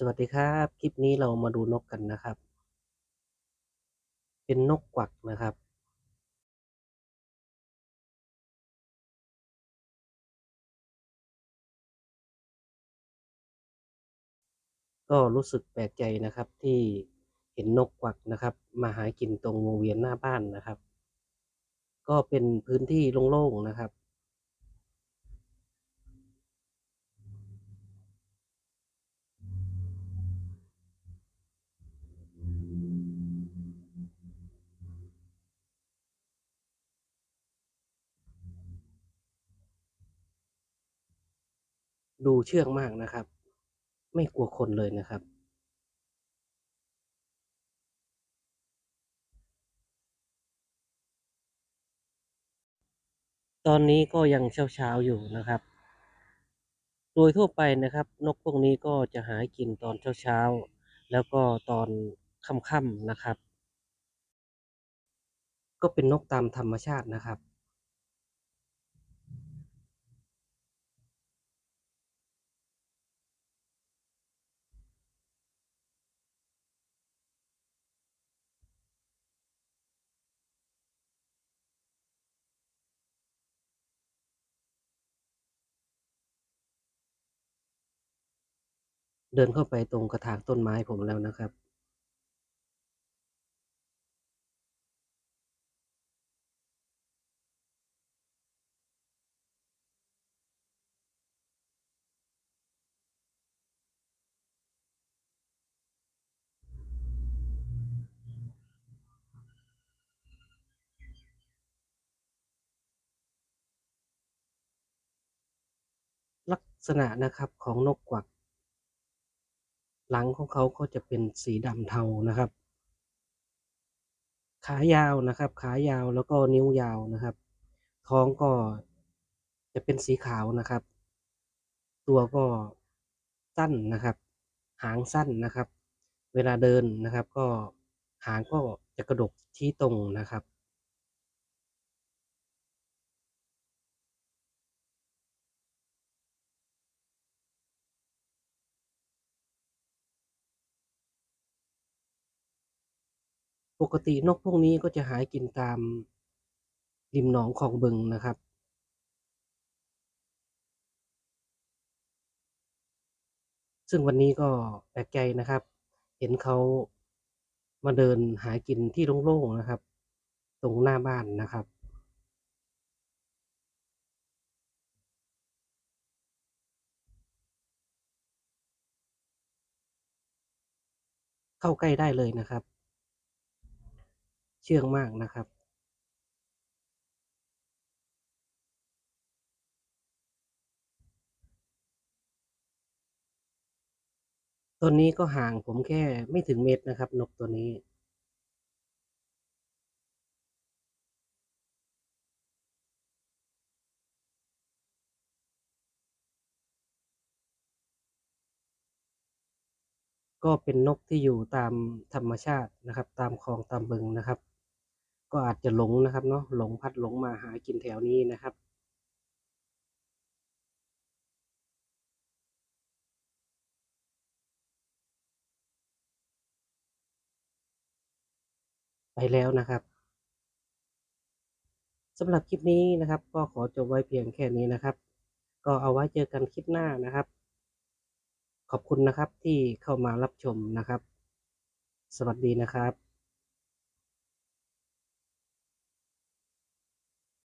สวัสดีครับ คลิปนี้เรามาดูนกกันนะครับ เป็นนกกวักนะครับ ก็รู้สึกแปลกใจนะครับที่เห็นนกกวักนะครับ มาหากินตรงวงเวียนหน้าบ้านนะครับ ก็เป็นพื้นที่โล่งๆนะครับ ดูเชื่องมากนะครับ ไม่กลัวคนเลยนะครับ ตอนนี้ก็ยังเช้าๆอยู่นะครับ โดยทั่วไปนะครับ นกพวกนี้ก็จะหากินตอนเช้าๆ แล้วก็ตอนค่ำๆนะครับ ก็เป็นนกตามธรรมชาตินะครับ เดินเข้าไปตรงกระถางต้นไม้ผมแล้วนะครับ ลักษณะนะครับของนกกวัก หลังของเขาก็จะเป็นสีดำเทานะครับ ขายาวนะครับ ขายาวแล้วก็นิ้วยาวนะครับ ท้องก็จะเป็นสีขาวนะครับ ตัวก็สั้นนะครับ หางสั้นนะครับ เวลาเดินนะครับ ก็หางก็จะกระดกชี้ตรงนะครับ ปกตินกพวกนี้ก็จะหากินตามริมหนองคลองบึงนะครับ ซึ่งวันนี้ก็แปลกใจนะครับ เห็นเขามาเดินหากินที่โล่งๆนะครับ ตรงหน้าบ้านนะครับเข้าใกล้ได้เลยนะครับ เชื่องมากนะครับตัวนี้ก็ห่างผมแค่ไม่ถึงเมตรนะครับ นกตัวนี้ ก็เป็นนกที่อยู่ตามธรรมชาตินะครับ ตามคลองตามบึงนะครับ ก็อาจจะหลงนะครับเนาะหลงพัดหลงมาหากินแถวนี้นะครับ ไปแล้วนะครับสำหรับคลิปนี้นะครับ ก็ขอจบไว้เพียงแค่นี้นะครับ ก็เอาไว้เจอกันคลิปหน้านะครับ ขอบคุณนะครับที่เข้ามารับชมนะครับ สวัสดีนะครับ